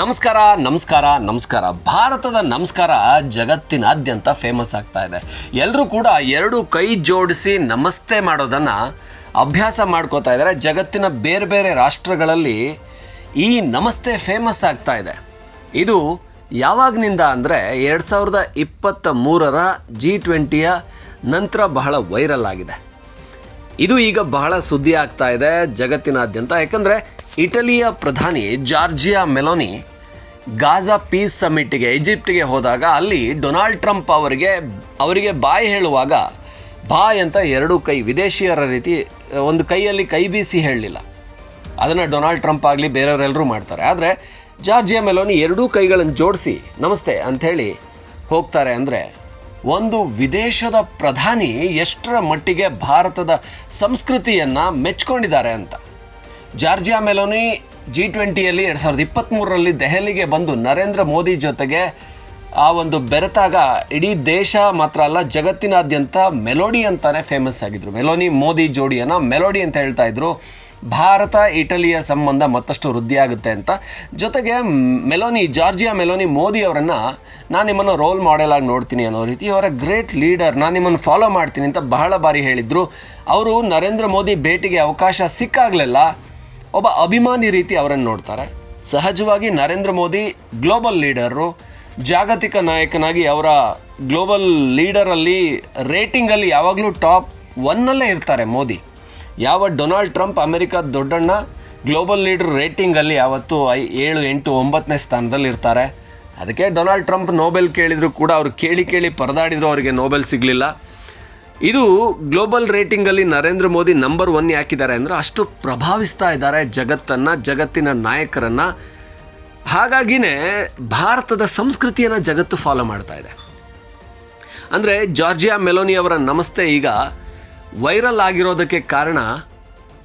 ನಮಸ್ಕಾರ ನಮಸ್ಕಾರ ನಮಸ್ಕಾರ. ಭಾರತದ ನಮಸ್ಕಾರ ಜಗತ್ತಿನಾದ್ಯಂತ ಫೇಮಸ್ ಆಗ್ತಾ ಇದೆ. ಎಲ್ಲರೂ ಕೂಡ ಎರಡು ಕೈ ಜೋಡಿಸಿ ನಮಸ್ತೆ ಮಾಡೋದನ್ನು ಅಭ್ಯಾಸ ಮಾಡ್ಕೋತಾ ಇದ್ದಾರೆ. ಜಗತ್ತಿನ ಬೇರೆ ಬೇರೆ ರಾಷ್ಟ್ರಗಳಲ್ಲಿ ಈ ನಮಸ್ತೆ ಫೇಮಸ್ ಆಗ್ತಾ ಇದೆ. ಇದು ಯಾವಾಗಿನಿಂದ ಅಂದರೆ ಎರಡು ಸಾವಿರದ ಇಪ್ಪತ್ತ ಮೂರರ ಜಿ ಟ್ವೆಂಟಿಯ ನಂತರ ಬಹಳ ವೈರಲ್ ಆಗಿದೆ. ಇದು ಈಗ ಬಹಳ ಸುದ್ದಿ ಆಗ್ತಾ ಇದೆ ಜಗತ್ತಿನಾದ್ಯಂತ. ಯಾಕಂದರೆ ಇಟಲಿಯ ಪ್ರಧಾನಿ ಜಾರ್ಜಿಯಾ ಮೆಲೋನಿ ಗಾಜಾ ಪೀಸ್ ಸಮಿಟ್ಗೆ ಈಜಿಪ್ಟ್ಗೆ ಹೋದಾಗ ಅಲ್ಲಿ ಡೊನಾಲ್ಡ್ ಟ್ರಂಪ್ ಅವರಿಗೆ ಅವರಿಗೆ ಬಾಯಿ ಹೇಳುವಾಗ, ಬಾಯ್ ಅಂತ ಎರಡು ಕೈ, ವಿದೇಶಿಯರ ರೀತಿ, ಒಂದು ಕೈಯಲ್ಲಿ ಕೈ ಬೀಸಿ ಹೇಳಲಿಲ್ಲ. ಅದನ್ನು ಡೊನಾಲ್ಡ್ ಟ್ರಂಪ್ ಆಗಲಿ ಬೇರೆಯವರೆಲ್ಲರೂ ಮಾಡ್ತಾರೆ. ಆದರೆ ಜಾರ್ಜಿಯಾ ಮೆಲೋನಿ ಎರಡೂ ಕೈಗಳನ್ನು ಜೋಡಿಸಿ, ನಮಸ್ತೆ ಅಂಥೇಳಿ ಹೋಗ್ತಾರೆ ಅಂದರೆ, ಒಂದು ವಿದೇಶದ ಪ್ರಧಾನಿ ಎಷ್ಟರ ಮಟ್ಟಿಗೆ ಭಾರತದ ಸಂಸ್ಕೃತಿಯನ್ನು ಮೆಚ್ಕೊಂಡಿದ್ದಾರೆ ಅಂತ. ಜಾರ್ಜಿಯಾ ಮೆಲೋನಿ ಜಿ ಟ್ವೆಂಟಿಯಲ್ಲಿ ಎರಡು ಸಾವಿರದ ಇಪ್ಪತ್ತ್ಮೂರರಲ್ಲಿ ದೆಹಲಿಗೆ ಬಂದು ನರೇಂದ್ರ ಮೋದಿ ಜೊತೆಗೆ ಆ ಒಂದು ಬೆರೆತಾಗ ಇಡೀ ದೇಶ ಮಾತ್ರ ಅಲ್ಲ, ಜಗತ್ತಿನಾದ್ಯಂತ ಮೆಲೋಡಿ ಅಂತಾನೆ ಫೇಮಸ್ ಆಗಿದ್ರು. ಮೆಲೋನಿ, ಮೋದಿ ಜೋಡಿಯನ್ನು ಮೆಲೋಡಿ ಅಂತ ಹೇಳ್ತಾ ಇದ್ರು. ಭಾರತ, ಇಟಲಿಯ ಸಂಬಂಧ ಮತ್ತಷ್ಟು ವೃದ್ಧಿಯಾಗುತ್ತೆ ಅಂತ. ಜೊತೆಗೆ ಮೆಲೋನಿ, ಜಾರ್ಜಿಯಾ ಮೆಲೋನಿ, ಮೋದಿ ಅವರನ್ನು ನಾನು ನಿಮ್ಮನ್ನು ರೋಲ್ ಮಾಡೆಲ್ ಆಗಿ ನೋಡ್ತೀನಿ ಅನ್ನೋ ರೀತಿ ಅವರ ಗ್ರೇಟ್ ಲೀಡರ್ ನಾನು ನಿಮ್ಮನ್ನು ಫಾಲೋ ಮಾಡ್ತೀನಿ ಅಂತ ಬಹಳ ಬಾರಿ ಹೇಳಿದರು. ಅವರು ನರೇಂದ್ರ ಮೋದಿ ಭೇಟಿಗೆ ಅವಕಾಶ ಸಿಕ್ಕಾಗಲೆಲ್ಲ. ಒಬ್ಬ ಅಭಿಮಾನಿ ರೀತಿ ಅವರನ್ನು ನೋಡ್ತಾರೆ. ಸಹಜವಾಗಿ ನರೇಂದ್ರ ಮೋದಿ ಗ್ಲೋಬಲ್ ಲೀಡರು, ಜಾಗತಿಕ ನಾಯಕನಾಗಿ ಅವರ ಗ್ಲೋಬಲ್ ಲೀಡರಲ್ಲಿ ರೇಟಿಂಗಲ್ಲಿ ಯಾವಾಗಲೂ ಟಾಪ್ ಒನ್ನಲ್ಲೇ ಇರ್ತಾರೆ ಮೋದಿ. ಯಾವ ಡೊನಾಲ್ಡ್ ಟ್ರಂಪ್ ಅಮೆರಿಕದ ದೊಡ್ಡಣ್ಣ, ಗ್ಲೋಬಲ್ ಲೀಡರ್ ರೇಟಿಂಗಲ್ಲಿ ಯಾವತ್ತು ಐ ಏಳು ಎಂಟು ಒಂಬತ್ತನೇ ಸ್ಥಾನದಲ್ಲಿ ಇರ್ತಾರೆ. ಅದಕ್ಕೆ ಡೊನಾಲ್ಡ್ ಟ್ರಂಪ್ ನೋಬೆಲ್ ಕೇಳಿದರೂ ಕೂಡ ಅವರು ಕೇಳಿ ಕೇಳಿ ಪರದಾಡಿದ್ರು, ಅವರಿಗೆ ನೋಬೆಲ್ ಸಿಗಲಿಲ್ಲ. ಇದು ಗ್ಲೋಬಲ್ ರೇಟಿಂಗಲ್ಲಿ ನರೇಂದ್ರ ಮೋದಿ ನಂಬರ್ ಒನ್ ಯಾಕಿದ್ದಾರೆ ಅಂದರೆ ಅಷ್ಟು ಪ್ರಭಾವಿಸ್ತಾ ಇದ್ದಾರೆ ಜಗತ್ತನ್ನು, ಜಗತ್ತಿನ ನಾಯಕರನ್ನು. ಹಾಗಾಗಿನೇ ಭಾರತದ ಸಂಸ್ಕೃತಿಯನ್ನು ಜಗತ್ತು ಫಾಲೋ ಮಾಡ್ತಾ ಇದೆ. ಅಂದರೆ ಜಾರ್ಜಿಯಾ ಮೆಲೋನಿ ಅವರ ನಮಸ್ತೆ ಈಗ ವೈರಲ್ ಆಗಿರೋದಕ್ಕೆ ಕಾರಣ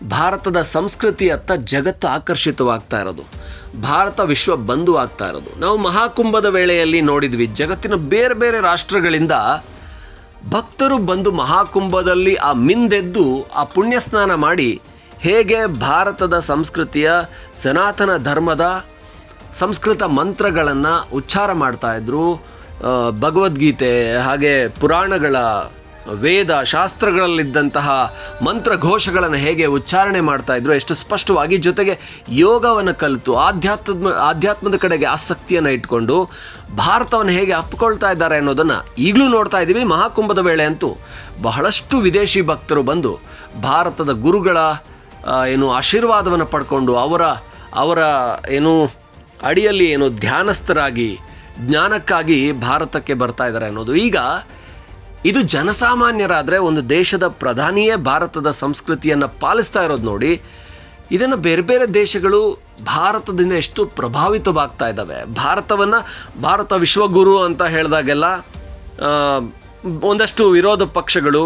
ಭಾರತದ ಸಂಸ್ಕೃತಿಯತ್ತ ಜಗತ್ತು ಆಕರ್ಷಿತವಾಗ್ತಾ ಇರೋದು. ಭಾರತ ವಿಶ್ವ ಬಂಧು ಆಗ್ತಾ ಇರೋದು. ನಾವು ಮಹಾಕುಂಭದ ವೇಳೆಯಲ್ಲಿ ನೋಡಿದ್ವಿ ಜಗತ್ತಿನ ಬೇರೆ ಬೇರೆ ರಾಷ್ಟ್ರಗಳಿಂದ ಭಕ್ತರು ಬಂದು ಮಹಾಕುಂಭದಲ್ಲಿ ಆ ಮಿಂದೆದ್ದು ಆ ಪುಣ್ಯ ಸ್ನಾನ ಮಾಡಿ ಹೇಗೆ ಭಾರತದ ಸಂಸ್ಕೃತಿಯ ಸನಾತನ ಧರ್ಮದ ಸಂಸ್ಕೃತ ಮಂತ್ರಗಳನ್ನು ಉಚ್ಚಾರ ಮಾಡ್ತಾಯಿದ್ರು ಭಗವದ್ಗೀತೆ ಹಾಗೆ ಪುರಾಣಗಳ ವೇದ ಶಾಸ್ತ್ರಗಳಲ್ಲಿದ್ದಂತಹ ಮಂತ್ರಘೋಷಗಳನ್ನು ಹೇಗೆ ಉಚ್ಚಾರಣೆ ಮಾಡ್ತಾ ಇದ್ರು ಎಷ್ಟು ಸ್ಪಷ್ಟವಾಗಿ ಜೊತೆಗೆ ಯೋಗವನ್ನು ಕಲಿತು ಆಧ್ಯಾತ್ಮ, ಆಧ್ಯಾತ್ಮದ ಕಡೆಗೆ ಆಸಕ್ತಿಯನ್ನು ಇಟ್ಕೊಂಡು ಭಾರತವನ್ನು ಹೇಗೆ ಅಪ್ಪಿಕೊಳ್ತಾ ಇದ್ದಾರೆ ಅನ್ನೋದನ್ನು ಈಗಲೂ ನೋಡ್ತಾ ಇದ್ದೀವಿ ಮಹಾಕುಂಭದ ವೇಳೆ ಅಂತೂ ಬಹಳಷ್ಟು ವಿದೇಶಿ ಭಕ್ತರು ಬಂದು ಭಾರತದ ಗುರುಗಳ ಏನು ಆಶೀರ್ವಾದವನ್ನು ಪಡ್ಕೊಂಡು ಅವರ ಅವರ ಏನು ಅಡಿಯಲ್ಲಿ ಏನು ಧ್ಯಾನಸ್ಥರಾಗಿ ಜ್ಞಾನಕ್ಕಾಗಿ ಭಾರತಕ್ಕೆ ಬರ್ತಾ ಇದ್ದಾರೆ ಅನ್ನೋದು. ಈಗ ಇದು ಜನಸಾಮಾನ್ಯರಾದರೆ ಒಂದು ದೇಶದ ಪ್ರಧಾನಿಯೇ ಭಾರತದ ಸಂಸ್ಕೃತಿಯನ್ನು ಪಾಲಿಸ್ತಾ ಇರೋದು ನೋಡಿ. ಇದನ್ನು ಬೇರೆ ಬೇರೆ ದೇಶಗಳು ಭಾರತದಿಂದ ಎಷ್ಟು ಪ್ರಭಾವಿತವಾಗ್ತಾ ಇದ್ದಾವೆ. ಭಾರತವನ್ನು ಭಾರತ ವಿಶ್ವಗುರು ಅಂತ ಹೇಳಿದಾಗೆಲ್ಲ ಒಂದಷ್ಟು ವಿರೋಧ ಪಕ್ಷಗಳು,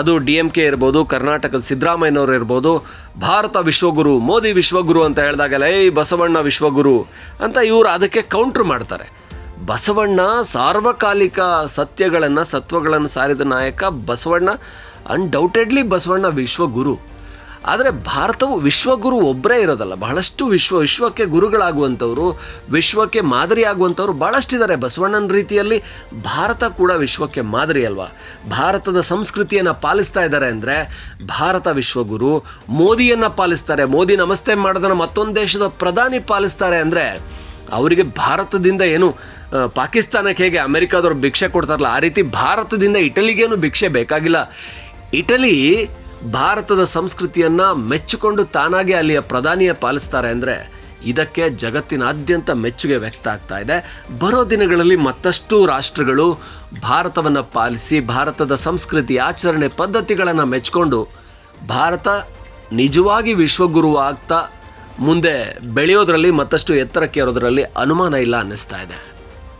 ಅದು ಡಿ ಎಂ ಕೆ ಇರ್ಬೋದು, ಕರ್ನಾಟಕದ ಸಿದ್ದರಾಮಯ್ಯನವರು ಇರ್ಬೋದು, ಭಾರತ ವಿಶ್ವಗುರು, ಮೋದಿ ವಿಶ್ವಗುರು ಅಂತ ಹೇಳಿದಾಗೆಲ್ಲ, ಏಯ್, ಬಸವಣ್ಣ ವಿಶ್ವಗುರು ಅಂತ ಇವರು ಅದಕ್ಕೆ ಕೌಂಟ್ರ್ ಮಾಡ್ತಾರೆ. ಬಸವಣ್ಣ ಸಾರ್ವಕಾಲಿಕ ಸತ್ಯಗಳನ್ನು, ಸತ್ವಗಳನ್ನು ಸಾರಿದ ನಾಯಕ ಬಸವಣ್ಣ ಅನ್ಡೌಟೆಡ್ಲಿ ಬಸವಣ್ಣ ವಿಶ್ವಗುರು. ಆದರೆ ಭಾರತವು ವಿಶ್ವಗುರು ಒಬ್ಬರೇ ಇರೋದಲ್ಲ. ಬಹಳಷ್ಟು ವಿಶ್ವ, ವಿಶ್ವಕ್ಕೆ ಗುರುಗಳಾಗುವಂಥವ್ರು, ವಿಶ್ವಕ್ಕೆ ಮಾದರಿ ಆಗುವಂಥವ್ರು ಭಾಳಷ್ಟಿದ್ದಾರೆ ಬಸವಣ್ಣನ ರೀತಿಯಲ್ಲಿ. ಭಾರತ ಕೂಡ ವಿಶ್ವಕ್ಕೆ ಮಾದರಿ ಅಲ್ವಾ? ಭಾರತದ ಸಂಸ್ಕೃತಿಯನ್ನು ಪಾಲಿಸ್ತಾ ಇದ್ದಾರೆ ಅಂದರೆ ಭಾರತ ವಿಶ್ವಗುರು, ಮೋದಿಯನ್ನು ಪಾಲಿಸ್ತಾರೆ. ಮೋದಿ ನಮಸ್ತೆ ಮಾಡೋದನ್ನು ಮತ್ತೊಂದು ದೇಶದ ಪ್ರಧಾನಿ ಪಾಲಿಸ್ತಾರೆ ಅಂದರೆ ಅವರಿಗೆ ಭಾರತದಿಂದ ಏನು ಪಾಕಿಸ್ತಾನಕ್ಕೆ ಹೇಗೆ ಅಮೆರಿಕಾದವ್ರು ಭಿಕ್ಷೆ ಕೊಡ್ತಾರಲ್ಲ, ಆ ರೀತಿ ಭಾರತದಿಂದ ಇಟಲಿಗೇನು ಭಿಕ್ಷೆ ಬೇಕಾಗಿಲ್ಲ. ಇಟಲಿ ಭಾರತದ ಸಂಸ್ಕೃತಿಯನ್ನು ಮೆಚ್ಚಿಕೊಂಡು ತಾನಾಗೆ ಅಲ್ಲಿಯ ಪ್ರಧಾನಿಯ ಪಾಲಿಸ್ತಾರೆ ಅಂದರೆ ಇದಕ್ಕೆ ಜಗತ್ತಿನಾದ್ಯಂತ ಮೆಚ್ಚುಗೆ ವ್ಯಕ್ತ ಆಗ್ತಾ ಇದೆ. ಬರೋ ದಿನಗಳಲ್ಲಿ ಮತ್ತಷ್ಟು ರಾಷ್ಟ್ರಗಳು ಭಾರತವನ್ನು ಪಾಲಿಸಿ, ಭಾರತದ ಸಂಸ್ಕೃತಿ ಆಚರಣೆ ಪದ್ಧತಿಗಳನ್ನು ಮೆಚ್ಚಿಕೊಂಡು ಭಾರತ ನಿಜವಾಗಿ ವಿಶ್ವಗುರು ಆಗ್ತಾ ಮುಂದೆ ಬೆಳೆಯೋದರಲ್ಲಿ ಮತ್ತಷ್ಟು ಎತ್ತರಕ್ಕೆ ಇರೋದರಲ್ಲಿ ಅನುಮಾನ ಇಲ್ಲ ಅನ್ನಿಸ್ತಾ ಇದೆ.